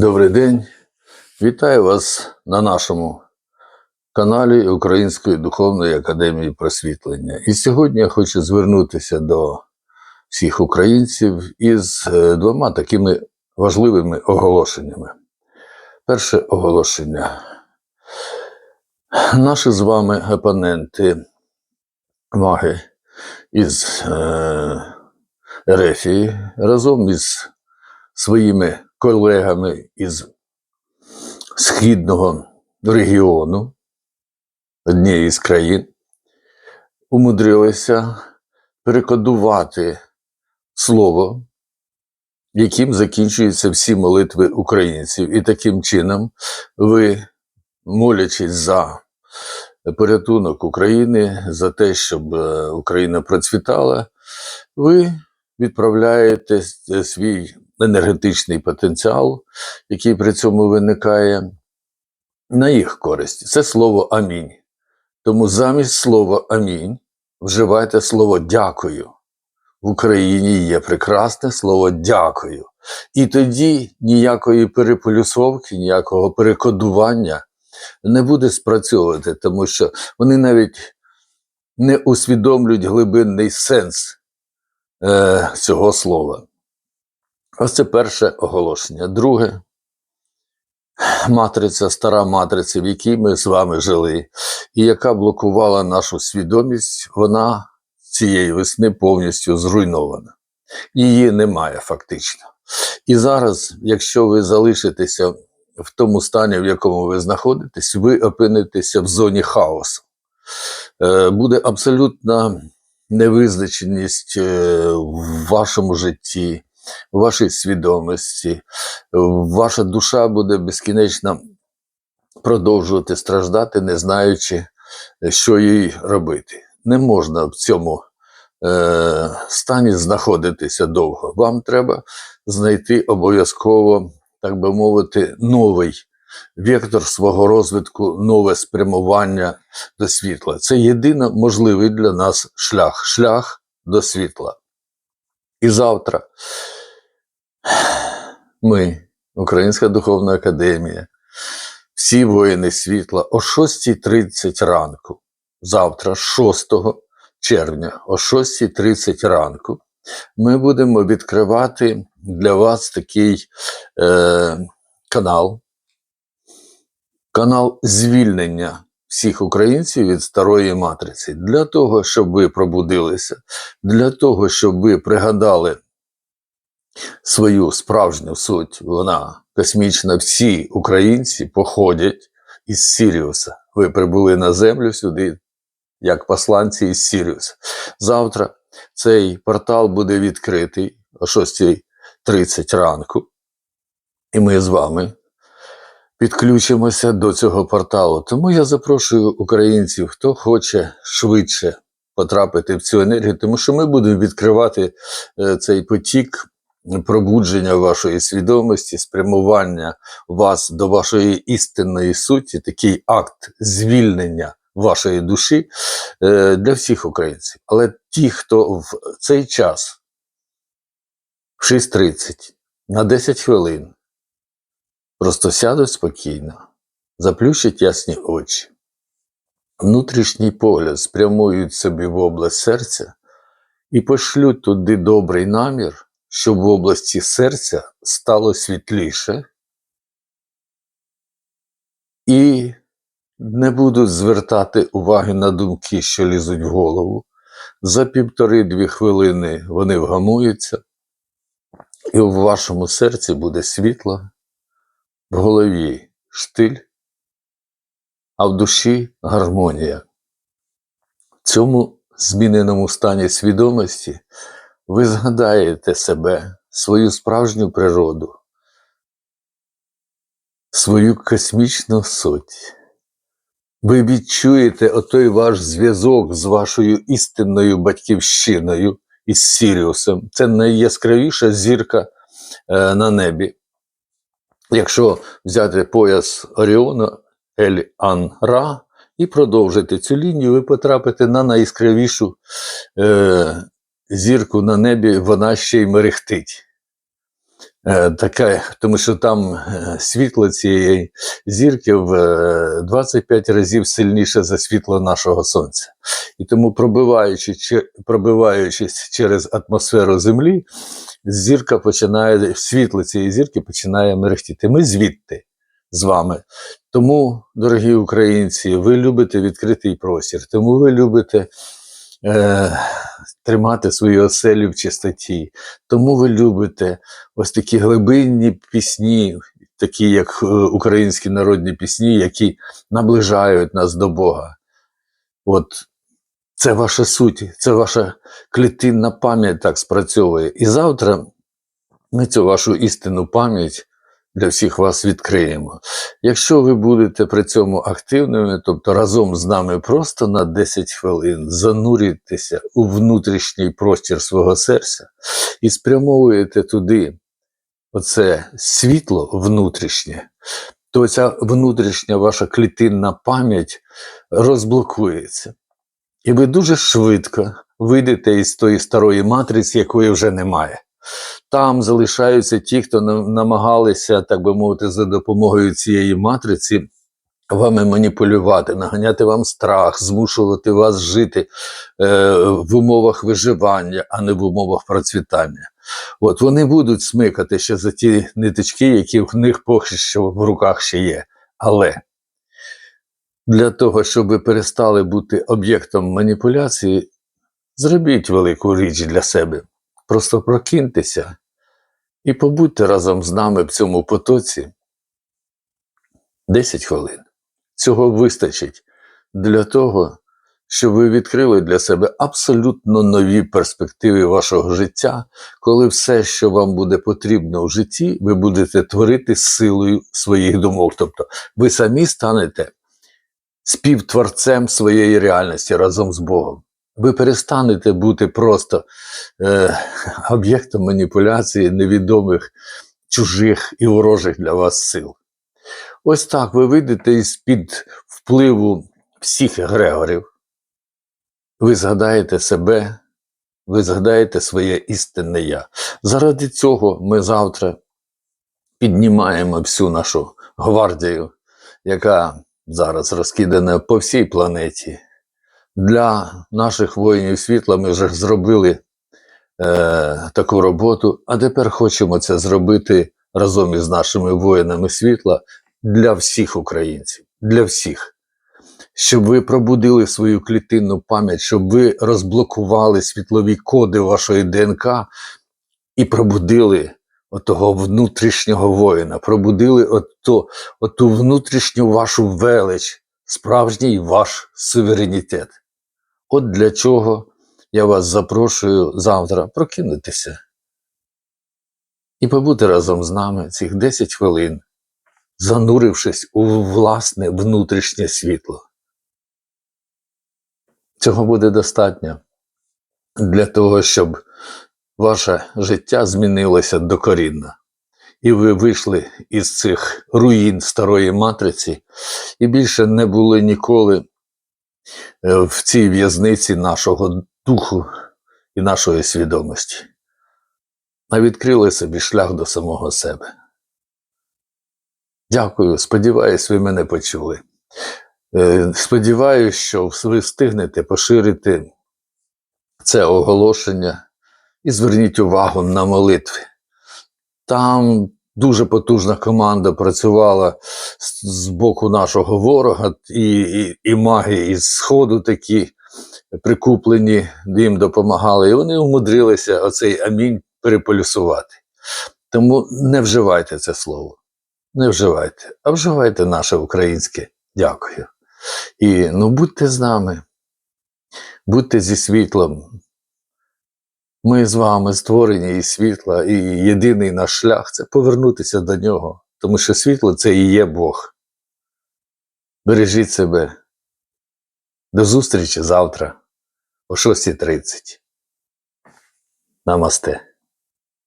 Добрий день. Вітаю вас на нашому каналі Української духовної академії просвітлення. І сьогодні я хочу звернутися до всіх українців із е, двома такими важливими оголошеннями. Перше оголошення. Наші з вами опоненти, маги із е, Ерефії разом із своїми колегами із східного регіону однієї з країн умудрилися перекодувати слово, яким закінчуються всі молитви українців. І таким чином ви, молячись за порятунок України, за те, щоб е, Україна процвітала, ви відправляєте свій енергетичний потенціал, який при цьому виникає, на їх користь. Це слово амінь. Тому замість слова амінь вживайте слово дякую. В Україні є прекрасне слово дякую. І тоді ніякої переполюсовки, ніякого перекодування не буде спрацьовувати, тому що вони навіть не усвідомлюють глибинний сенс е, цього слова. Ось це перше оголошення. Друге матриця, стара матриця, в якій ми з вами жили, і яка блокувала нашу свідомість, вона цієї весни повністю зруйнована. Її немає фактично. І зараз, якщо ви залишитеся в тому стані, в якому ви знаходитесь, ви опинитеся в зоні хаосу. Е, Буде абсолютна невизначеність е, в вашому житті, в вашій свідомості. Ваша душа буде безкінечно продовжувати страждати, не знаючи, що їй робити. Не можна в цьому е, стані знаходитися довго. Вам треба знайти обов'язково, так би мовити, новий вектор свого розвитку, нове спрямування до світла. Це єдино можливий для нас шлях шлях до світла. І завтра ми, Українська духовна академія, всі воїни світла о 6.30 ранку, завтра, 6 червня, о 6.30 ранку, ми будемо відкривати для вас такий е, канал, канал звільнення всіх українців від старої матриці, для того, щоб ви пробудилися, для того, щоб ви пригадали свою справжню суть, вона космічна. Всі українці походять із Сіріуса. Ви прибули на землю сюди, як посланці із Сіріуса. Завтра цей портал буде відкритий о 6.30 ранку, і ми з вами підключимося до цього порталу. Тому я запрошую українців, хто хоче швидше потрапити в цю енергію, тому що ми будемо відкривати е, цей потік пробудження вашої свідомості, спрямування вас до вашої істинної суті, такий акт звільнення вашої душі е, для всіх українців. Але ті, хто в цей час, в 6.30, на 10 хвилин, просто сядуть спокійно, заплющать ясні очі, внутрішній погляд спрямують собі в область серця і пошлють туди добрий намір щоб в області серця стало світліше, і не будуть звертати уваги на думки, що лізуть в голову. За півтори-дві хвилини вони вгамуються, і в вашому серці буде світло, в голові штиль, а в душі гармонія. В цьому зміненому стані свідомості ви згадаєте себе, свою справжню природу, свою космічну суть. Ви відчуєте отой ваш зв'язок з вашою істинною батьківщиною із Сіріусом. Це найяскравіша зірка е, на небі. Якщо взяти пояс Оріона Ель Ан Ра і продовжити цю лінію, ви потрапите на найяскравішу е, зірку на небі, вона ще й мерехтить. Е, тому що там е, світло цієї зірки в е, 25 разів сильніше за світло нашого сонця. І тому, пробиваючи, пробиваючись через атмосферу Землі, зірка починає, світло цієї зірки починає мерехтіти. Ми звідти з вами. Тому, дорогі українці, ви любите відкритий простір, тому ви любите е, тримати свої оселі в чистоті, тому ви любите ось такі глибинні пісні, такі як е, українські народні пісні, які наближають нас до Бога. От це ваша суть, це ваша клітинна пам'ять так спрацьовує. І завтра ми цю вашу істинну пам'ять для всіх вас відкриємо. Якщо ви будете при цьому активними, тобто разом з нами просто на 10 хвилин занурюєтеся у внутрішній простір свого серця і спрямовуєте туди оце світло внутрішнє, то ця внутрішня ваша клітинна пам'ять розблокується. І ви дуже швидко вийдете із тої старої матриці, якої вже немає. Там залишаються ті, хто на- намагалися, так би мовити, за допомогою цієї матриці вами маніпулювати, наганяти вам страх, змушувати вас жити е, в умовах виживання, а не в умовах процвітання. От вони будуть смикати ще за ті ниточки, які в них поки що в руках ще є. Але для того, щоб ви перестали бути об'єктом маніпуляції, зробіть велику річ для себе. Просто прокиньтеся і побудьте разом з нами в цьому потоці 10 хвилин. Цього вистачить для того, щоб ви відкрили для себе абсолютно нові перспективи вашого життя, коли все, що вам буде потрібно в житті, ви будете творити з силою своїх думок. Тобто ви самі станете співтворцем своєї реальності разом з Богом. Ви перестанете бути просто е, об'єктом маніпуляції невідомих чужих і ворожих для вас сил. Ось так ви вийдете із-під впливу всіх егрегорів. Ви згадаєте себе, ви згадаєте своє істинне я. Заради цього ми завтра піднімаємо всю нашу гвардію, яка зараз розкидана по всій планеті. Для наших воїнів світла ми вже зробили е, таку роботу, а тепер хочемо це зробити разом із нашими воїнами світла для всіх українців, для всіх. Щоб ви пробудили свою клітинну пам'ять, щоб ви розблокували світлові коди вашої ДНК і пробудили отого внутрішнього воїна, пробудили ото, оту внутрішню вашу велич, справжній ваш суверенітет. От для чого я вас запрошую завтра прокинутися і побути разом з нами цих 10 хвилин, занурившись у власне внутрішнє світло. Цього буде достатньо для того, щоб ваше життя змінилося докорінно. І ви вийшли із цих руїн старої матриці і більше не були ніколи в цій в'язниці нашого духу і нашої свідомості, а відкрили собі шлях до самого себе. Дякую, сподіваюсь, ви мене почули. Е, Сподіваюсь, що ви встигнете поширити це оголошення і зверніть увагу на молитви. Там дуже потужна команда працювала з, з боку нашого ворога, і, і, і маги із Сходу такі прикуплені їм допомагали. І вони умудрилися оцей амінь переполюсувати. Тому не вживайте це слово. Не вживайте, а вживайте наше українське. Дякую. І ну будьте з нами, будьте зі світлом. Ми з вами створені із світла, і єдиний наш шлях це повернутися до нього, тому що світло це і є Бог. Бережіть себе. До зустрічі завтра о 6.30. Намасте.